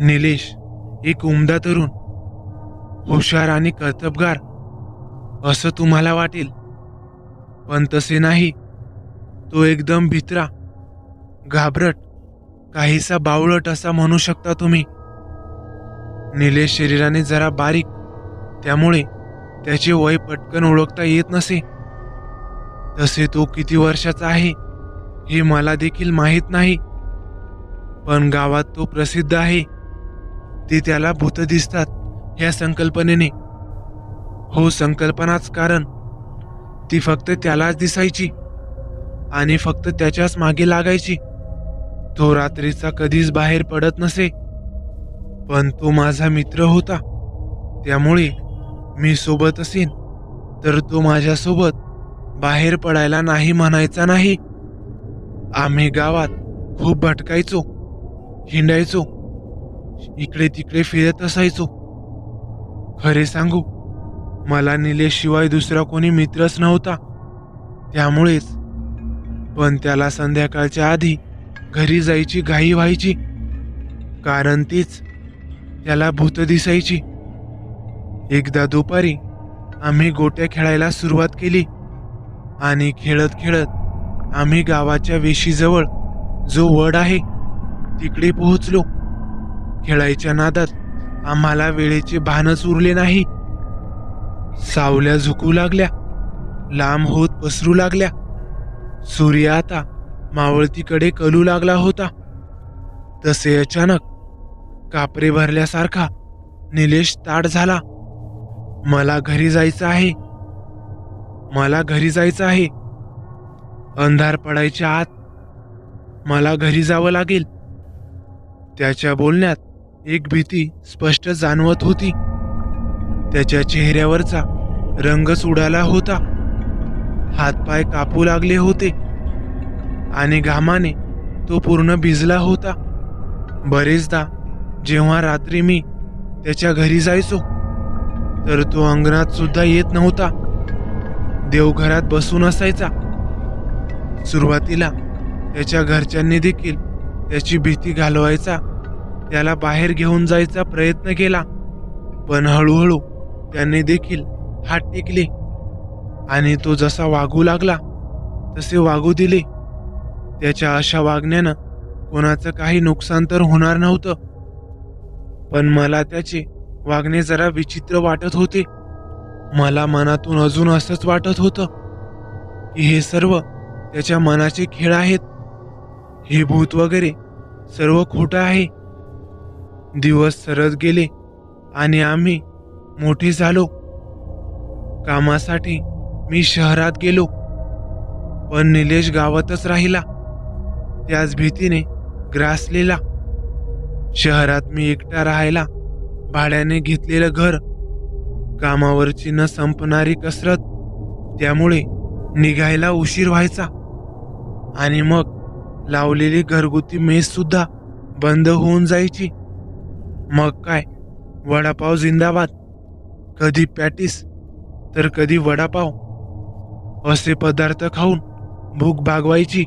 निलेश एक उमदा तरुण हुशार आणि कर्तबगार असं तुम्हाला वाटेल. पण तसे नाही. तो एकदम भित्रा घाबरट काहीसा बावळट असा म्हणू शकता तुम्ही. निलेश शरीराने जरा बारीक त्यामुळे त्याचे वय पटकन ओळखता येत नसे. तसे तो किती वर्षाचा आहे हे मला देखील माहीत नाही. पण गावात तो प्रसिद्ध आहे. ते त्याला भूत दिसतात या संकल्पनेने. हो संकल्पनाच कारण. ती फक्त त्यालाच दिसायची आणि फक्त त्याच्याच मागे लागायची. तो रात्रीचा कधीच बाहेर पडत नसे पण तो माझा मित्र होता. त्यामुळे मी सोबत असेन. तर तो माझ्यासोबत बाहेर पडायला नाही म्हणायचा नाही. आम्ही गावात खूप भटकायचो हिंडायचो इकडे तिकडे फिरत असायचो. खरे सांगू मला निलेशिवाय दुसरा कोणी मित्रच नव्हता. त्यामुळेच पण त्याला संध्याकाळच्या आधी घरी जायची घाई व्हायची. कारण तीच त्याला भूत दिसायची. एकदा दुपारी आम्ही गोट्या खेळायला सुरुवात केली. आणि खेळत खेळत आम्ही गावाच्या वेशीजवळ जो वड आहे तिकडे पोहोचलो. खेळायच्या नादात आम्हाला वेळेचे भानच उरले नाही. सावल्या झुकू लागल्या लांब होत पसरू लागल्या. सूर्य आता मावळतीकडे कलू लागला होता. तसे अचानक कापरे भरल्यासारखा निलेश ताट झाला. मला घरी जायचं आहे. मला घरी जायचं आहे. अंधार पडायच्या आत मला घरी जावं लागेल. त्याच्या बोलण्यात एक भीती स्पष्ट जाणवत होती. त्याच्या चेहऱ्यावरचा रंगच उडाला होता. हातपाय कापू लागले होते. आणि घामाने तो पूर्ण भिजला होता. बरेचदा जेव्हा रात्री मी त्याच्या घरी जायचो तर तो अंगणात सुद्धा येत नव्हता. देवघरात बसून असायचा. सुरुवातीला त्याच्या घरच्यांनी देखील त्याची भीती घालवायचा त्याला बाहेर घेऊन जायचा प्रयत्न केला पण हळूहळू त्याने देखील हात टेकले आणि तो जसा वागू लागला तसे वागू दिले. त्याच्या अशा वागण्यानं कोणाचं काही नुकसान तर होणार नव्हतं पण मला त्याचे वागणे जरा विचित्र वाटत होते. मला मनातून अजून असंच वाटत होतं की हे सर्व त्याच्या मनाचे खेळ आहेत. हे भूत वगैरे सर्व खोटं आहे. दिवस सरत गेले आणि आम्ही मोठे झालो. कामासाठी मी शहरात गेलो पण निलेश गावातच राहिला. त्याच भीतीने ग्रासलेला. शहरात मी एकटा राहायला भाड्याने घेतलेलं घर कामावरची न संपणारी कसरत त्यामुळे निघायला उशीर व्हायचा. आणि मग लावलेली घरगुती मेस सुद्धा बंद होऊन जायची. मग काय? वडापाव जिंदाबाद. कधी पॅटीस तर कधी वडापाव. असे पदार्थ खाऊन भूक भागवायची.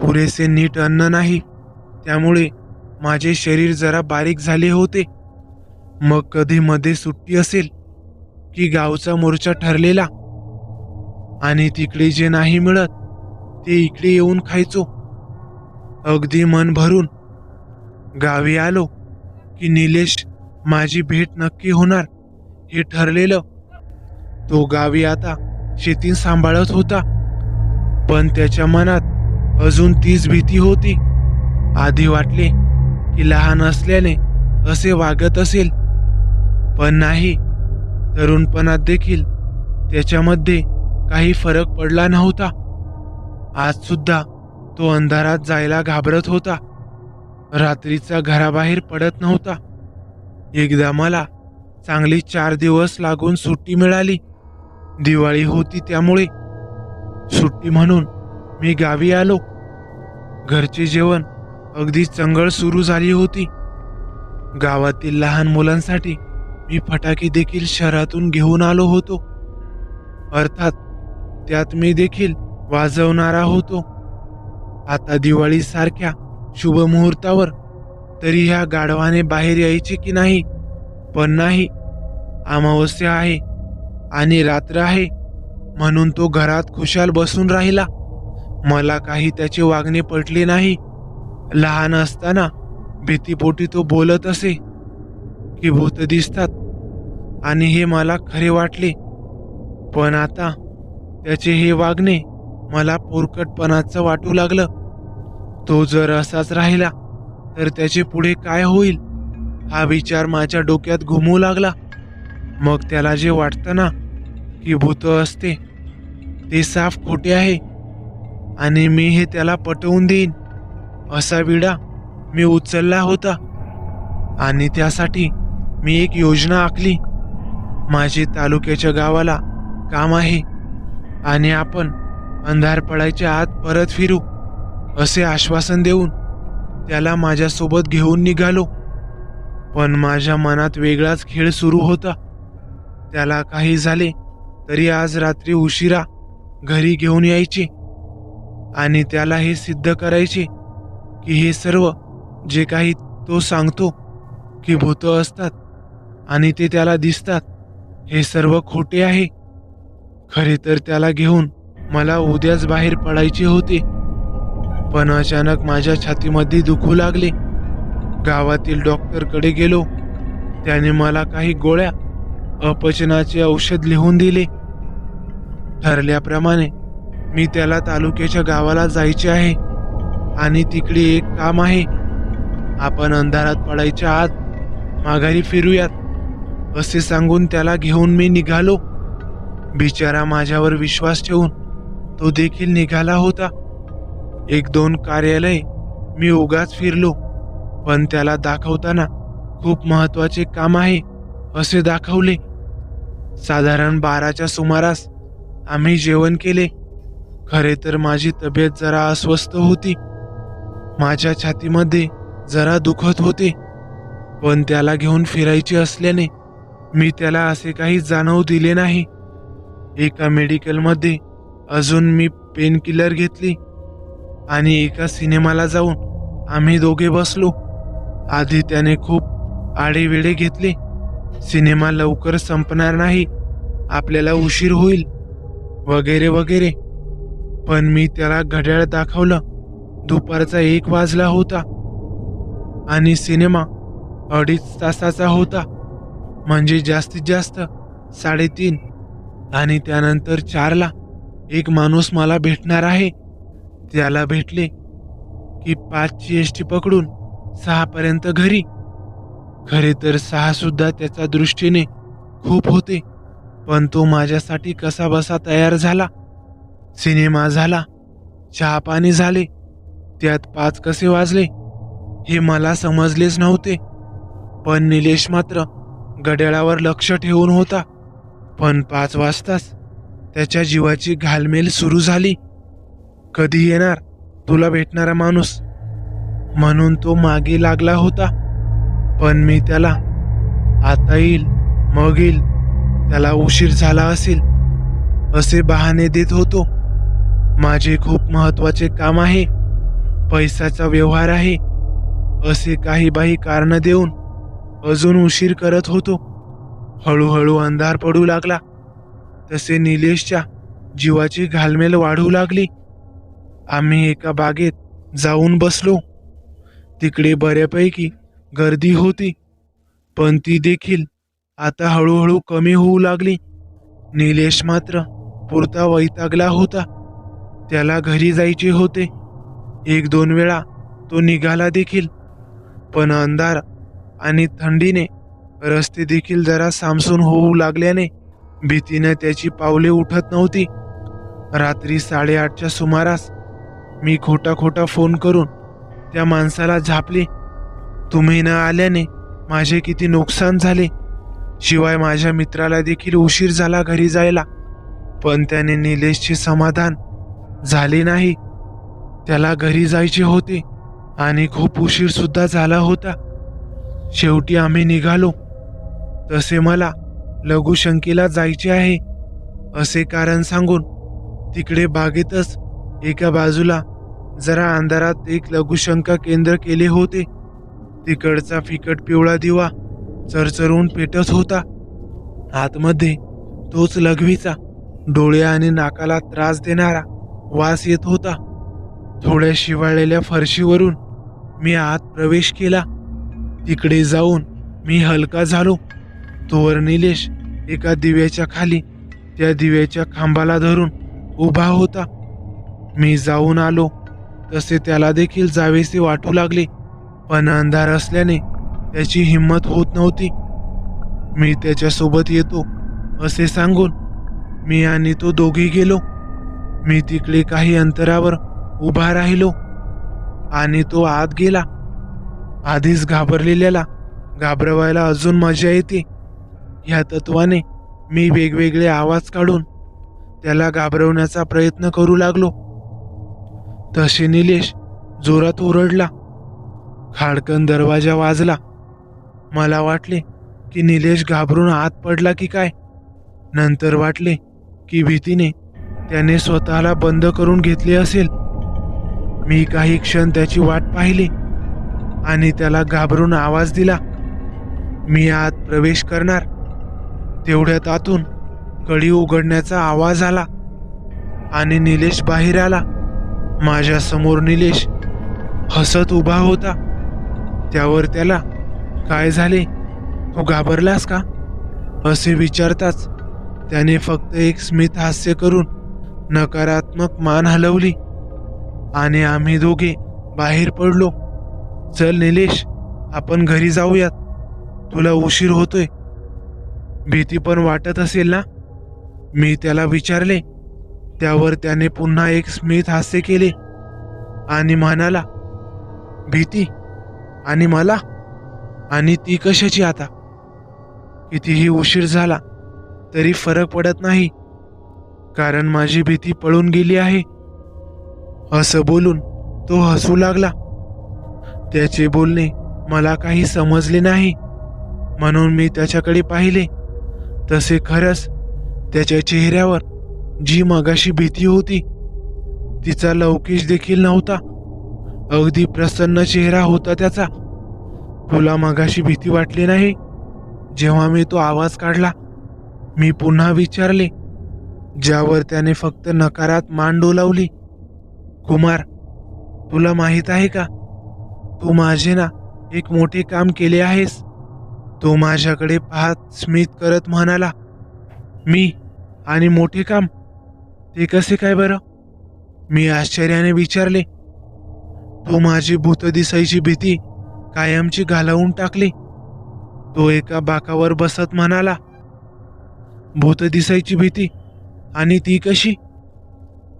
पुरेसे नीट अन्न नाही. त्यामुळे माझे शरीर जरा बारीक झाले होते. मग कधी मध्ये सुट्टी असेल की गावचा मोर्चा ठरलेला. आणि तिकडे जे नाही मिळत ते इकडे येऊन खायचो. अगदी मन भरून गावी आलो. की निलेश माझी भेट नक्की होणार हे ठरलेलं. तो गावी आता शेती सांभाळत होता पण त्याच्या मनात अजून तीच भीती होती. आधी वाटले की लहान असल्याने असे वागत असेल पण नाही तरुणपणात देखील त्याच्यामध्ये काही फरक पडला नव्हता. आज सुद्धा तो अंधारात जायला घाबरत होता. रात्रीचा घराबाहेर पडत नव्हता. एकदा मला चांगली चार दिवस लागून सुट्टी मिळाली. दिवाळी होती त्यामुळे सुट्टी म्हणून मी गावी आलो. घरचे जेवण अगदी चंगळ सुरू झाली होती. गावातील लहान मुलांसाठी मी फटाके देखील शहरातून घेऊन आलो होतो. अर्थात त्यात मी देखील वाजवणारा होतो. आता दिवाळीसारख्या शुभ मुहूर्तावर तरी ह्या गाढवाने बाहेर यायचे की नाही? पण नाही. अमावस्या आहे आणि रात्र आहे. म्हणून तो घरात खुशाल बसून राहिला. मला काही त्याचे वागणे पटले नाही. लहान असताना भीतीपोटी तो बोलत असे की भूत दिसतात आणि हे मला खरे वाटले. पण आता त्याचे हे वागणे मला पोरकटपणाचं वाटू लागलं. तो जर असाच राहिला तर त्याचे पुढे काय होईल? हा विचार माझ्या डोक्यात घुमू लागला. मग त्याला जे वाटतं ना की भूत असते ते साफ खोटे आहे आणि मी हे त्याला पटवून देईन. असा विडा मी उचलला होता आणि त्यासाठी मी एक योजना आखली. माझे तालुक्याच्या गावाला काम आहे आणि आपण अंधार पडायच्या आत परत फिरू. असे आश्वासन देऊन त्याला माझ्यासोबत घेऊन निघालो. पण माझ्या मनात वेगळाच खेळ सुरू होता. त्याला काही झाले तरी आज रात्री उशिरा घरी घेऊन यायचे आणि त्याला हे सिद्ध करायचे की हे सर्व जे काही तो सांगतो की भूत असतात आणि ते त्याला दिसतात हे सर्व खोटे आहे. खरे तर त्याला घेऊन मला उद्याच बाहेर पडायचे होते. पण अचानक माझ्या छातीमध्ये दुखू लागले. गावातील डॉक्टरकडे गेलो. त्याने मला काही गोळ्या अपचनाचे औषध लिहून दिले. ठरल्याप्रमाणे मी त्याला तालुक्याच्या गावाला जायचे आहे. आणि तिकडे एक काम आहे. आपण अंधारात पडायच्या आत माघारी फिरूयात असे सांगून त्याला घेऊन मी निघालो. बिचारा माझ्यावर विश्वास ठेवून तो देखील निघाला होता. एक दोन कार्यालय मी उगाच फिरलो पण त्याला दाखवताना खूप महत्त्वाचे काम आहे असे दाखवले. साधारण बाराच्या सुमारास आम्ही जेवण केले. खरे तर माझी तब्येत जरा अस्वस्थ होती. माझ्या छातीमध्ये जरा दुखत होते पण त्याला घेऊन फिरायचे असल्याने मी त्याला असे काही जाणवू दिले नाही. एका मेडिकलमध्ये अजून मी पेन किलर घेतली. आणि एका सिनेमाला जाऊन आम्ही दोघे बसलो. आधी त्याने खूप आडेवेडे घेतले. सिनेमा लवकर संपणार नाही. आपल्याला उशीर होईल. वगैरे वगैरे. पण मी त्याला घड्याळ दाखवलं. दुपारचा एक वाजला होता. आणि सिनेमा अडीच तासाचा होता. म्हणजे जास्तीत जास्त साडेतीन. आणि त्यानंतर चारला एक माणूस मला भेटणार आहे. त्याला भेटले की पाचची एस टी पकडून सहापर्यंत घरी. खरे तर सहा सुद्धा त्याच्या दृष्टीने खूप होते पण तो माझ्यासाठी कसा बसा तयार झाला? सिनेमा झाला चहा पाणी झाले त्यात पाच कसे वाजले हे मला समजलेच नव्हते. पण निलेश मात्र गड्याळावर लक्ष ठेवून होता. पण पाच वाजताच त्याच्या जीवाची घालमेल सुरू झाली. कधी येणार? तुला भेटणारा माणूस. म्हणून तो मागे लागला होता. पण मी त्याला आता येईल मग येईल. त्याला उशीर झाला असेल. असे बहाणे देत होतो. माझे खूप महत्त्वाचे काम आहे. पैशाचा व्यवहार आहे. असे काही बाही कारण देऊन अजून उशीर करत होतो. हळूहळू अंधार पडू लागला. तसे निलेशच्या जीवाची घालमेल वाढू लागली. आम्ही एका बागेत जाऊन बसलो. तिकडे बऱ्यापैकी गर्दी होती पण ती देखील आता हळूहळू कमी होऊ लागली. निलेश मात्र पुरता वैतागला होता. त्याला घरी जायचे होते. एक दोन वेळा तो निघाला देखील पण अंधार आणि थंडीने रस्ते देखील जरा सामसून होऊ लागल्याने भीतीने त्याची पावले उठत नव्हती. रात्री साडेआठच्या सुमारास मी खोटा खोटा फोन करून त्या माणसाला झापले. तुम्ही न आल्याने माझे किती नुकसान झाले. शिवाय माझ्या मित्राला देखील उशीर झाला घरी जायला. पण त्याने निलेशचे समाधान झाले नाही. त्याला घरी जायचे होते आणि खूप उशीर सुद्धा झाला होता. शेवटी आम्ही निघालो. तसे मला लघुशंकेला जायचे आहे असे कारण सांगून तिकडे बागेतच एका बाजूला जरा अंधारात एक लघुशंका केंद्र केले होते. तिकडचा फिकट पिवळा दिवा चरचरून पेटत होता. आतमध्ये तोच लघवीचा डोळे आणि नाकाला त्रास देणारा वास येत होता. थोड्या शिवाळलेल्या फरशीवरून मी आत प्रवेश केला. तिकडे जाऊन मी हलका झालो. तोवर निलेश एका दिव्याच्या खाली त्या दिव्याच्या खांबाला धरून उभा होता. मी जाऊन आलो. तसे त्याला देखील जावेसे वाटू लागले. पण अंधार असल्याने त्याची हिंमत होत नव्हती. मी त्याच्यासोबत येतो असे सांगून मी आणि तो दोघी गेलो. मी तिकडे काही अंतरावर उभा राहिलो आणि तो आत गेला. आधीच घाबरलेल्याला घाबरवायला अजून मजा येते. ह्या तत्वाने मी वेगवेगळे आवाज काढून त्याला घाबरवण्याचा प्रयत्न करू लागलो. तसे निलेश जोरात ओरडला. खाडकन दरवाजा वाजला. मला वाटले की निलेश घाबरून आत पडला की काय? नंतर वाटले की भीतीने त्याने स्वतःला बंद करून घेतले असेल. मी काही क्षण त्याची वाट पाहिली आणि त्याला घाबरून आवाज दिला. मी आत प्रवेश करणार. तेवढ्यात आतून कडी उघडण्याचा आवाज आला आणि निलेश बाहेर आला. माझ्यासमोर निलेश हसत उभा होता. त्यावर त्याला काय झाले? तू घाबरलास का? असे विचारताच त्याने फक्त एक स्मित हास्य करून नकारात्मक मान हलवली. आणि आम्ही दोघे बाहेर पडलो. चल निलेश आपण घरी जाऊयात. तुला उशीर होतोय. भीती पण वाटत असेल ना? मी त्याला विचारले. त्यावर त्याने पुन्हा एक स्मित हास्य केले आणि म्हणाला भीती आणि मला आणि ती कशाची आता? कितीही उशीर झाला तरी फरक पडत नाही कारण माझी भीती पळून गेली आहे. असं बोलून तो हसू लागला. त्याचे बोलणे मला काही समजले नाही. म्हणून मी त्याच्याकडे पाहिले. तसे खरंच त्याच्या चेहऱ्यावर जी मगाशी भीती होती तिचा लवकेश देखील नव्हता. अगदी प्रसन्न चेहरा होता त्याचा. तुला मगाशी भीती वाटली नाही? जेव्हा मी तो आवाज काढला मी पुन्हा विचारले ज्यावर त्याने फक्त नकारात मान डोलावली कुमार तुला माहीत आहे का? तू माझे ना एक मोठे काम केले आहेस. तो माझ्याकडे पाहत स्मित करत म्हणाला मी आणि मोठे काम ते कसे काय बरं? मी आश्चर्याने विचारले. तो माझी भूत दिसायची भीती कायमची घालवून टाकली. तो एका बाकावर बसत म्हणाला भूत दिसायची भीती? आणि ती कशी?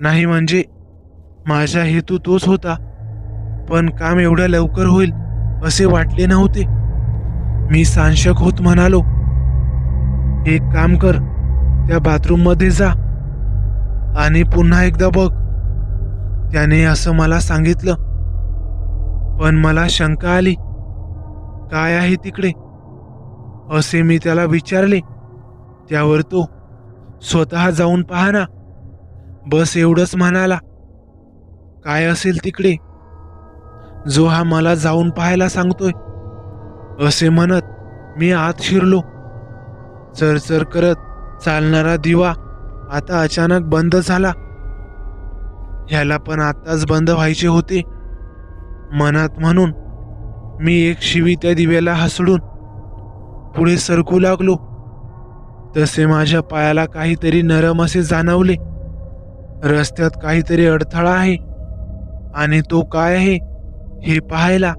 नाही म्हणजे माझा हेतू तोच होता. पण काम एवढं लवकर होईल असे वाटले नव्हते. मी सांशक होत म्हणालो एक काम कर त्या बाथरूममध्ये जा. आणि पुन्हा एकदा बघ. त्याने असं मला सांगितलं. पण मला शंका आली. काय आहे तिकडे? असे मी त्याला विचारले. त्यावर तो स्वतः जाऊन पहा ना बस एवढंच म्हणाला. काय असेल तिकडे? जो हा मला जाऊन पाहायला सांगतोय. असे म्हणत मी आत शिरलो. चरचर करत चालणारा दिवा आता अचानक बंद झाला. ह्याला पण आताच बंद व्हायचे होते. मनात म्हणून मी एक शिवी त्या दिव्याला हसडून पुढे सरकू लागलो. तसे माझ्या पायाला काहीतरी नरम असे जाणवले. रस्त्यात काहीतरी अडथळा आहे. आणि तो काय आहे हे पाहायला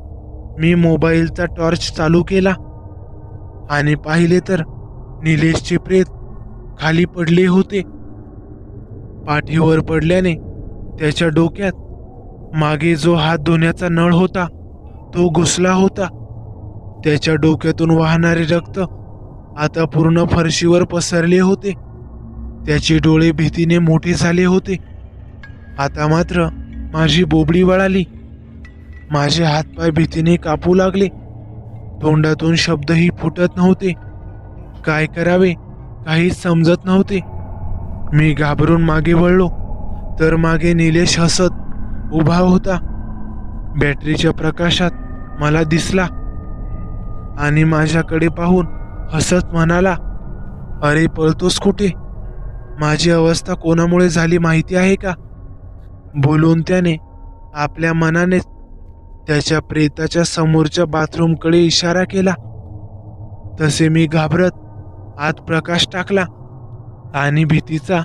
मी मोबाईलचा टॉर्च चालू केला. आणि पाहिले तर निलेशचे प्रेत खाली पडले होते. पाठीवर पडल्याने त्याच्या डोक्यात मागे जो हात धुण्याचा नळ होता तो घुसला होता. त्याच्या डोक्यातून वाहणारे रक्त आता पूर्ण फरशीवर पसरले होते. त्याचे डोळे भीतीने मोठे झाले होते. आता मात्र माझी बोबडी वळाली. माझे हातपाय भीतीने कापू लागले. तोंडातून शब्दही फुटत नव्हते. काय करावे काहीच समजत नव्हते. मी घाबरून मागे वळलो. तर मागे निलेश हसत उभा होता. बॅटरीच्या प्रकाशात मला दिसला. आणि माझ्याकडे पाहून हसत म्हणाला अरे पळतोस कुठे? माझी अवस्था कोणामुळे झाली माहिती आहे का? बोलून त्याने आपल्या मनानेच त्याच्या प्रेताच्या समोरच्या बाथरूमकडे इशारा केला. तसे मी घाबरत आत प्रकाश टाकला. आणि भीतीचा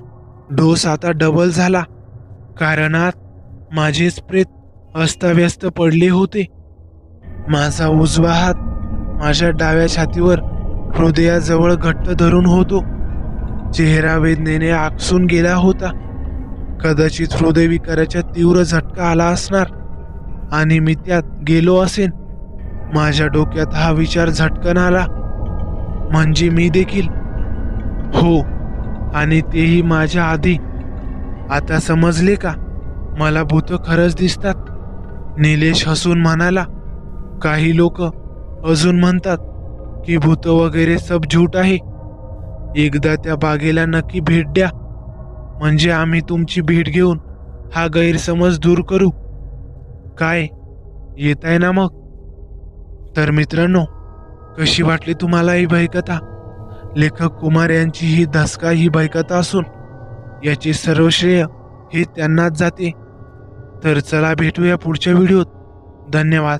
डोस आता डबल झाला. कारण आत माझेच प्रेत अस्ताव्यस्त पडले होते. माझा उजवा हात माझ्या डाव्या छातीवर हृदयाजवळ घट्ट धरून होतो. चेहरा वेदनेने आकसून गेला होता. कदाचित हृदयविकाराच्या तीव्र झटका आला असणार आणि मी त्यात गेलो असेन. माझ्या डोक्यात हा विचार झटकन आला. म्हणजे मी देखील. हो आणि तेही माझ्या आधी. आता समजले का? मला भूत खरंच दिसतात. निलेश हसून म्हणाला काही लोक अजून म्हणतात की भूत वगैरे सब झूट आहे. एकदा त्या बागेला नक्की भेट द्या. म्हणजे आम्ही तुमची भेट घेऊन हा गैरसमज दूर करू. काय? येत आहे ना मग? तर मित्रांनो कशी वाटली तुम्हाला ही भयकथा? लेखक कुमार यांची ही धसका ही भयकथा असून याचे सर्व श्रेय हे त्यांनाच जाते. तर चला भेटूया पुढच्या व्हिडिओत. धन्यवाद.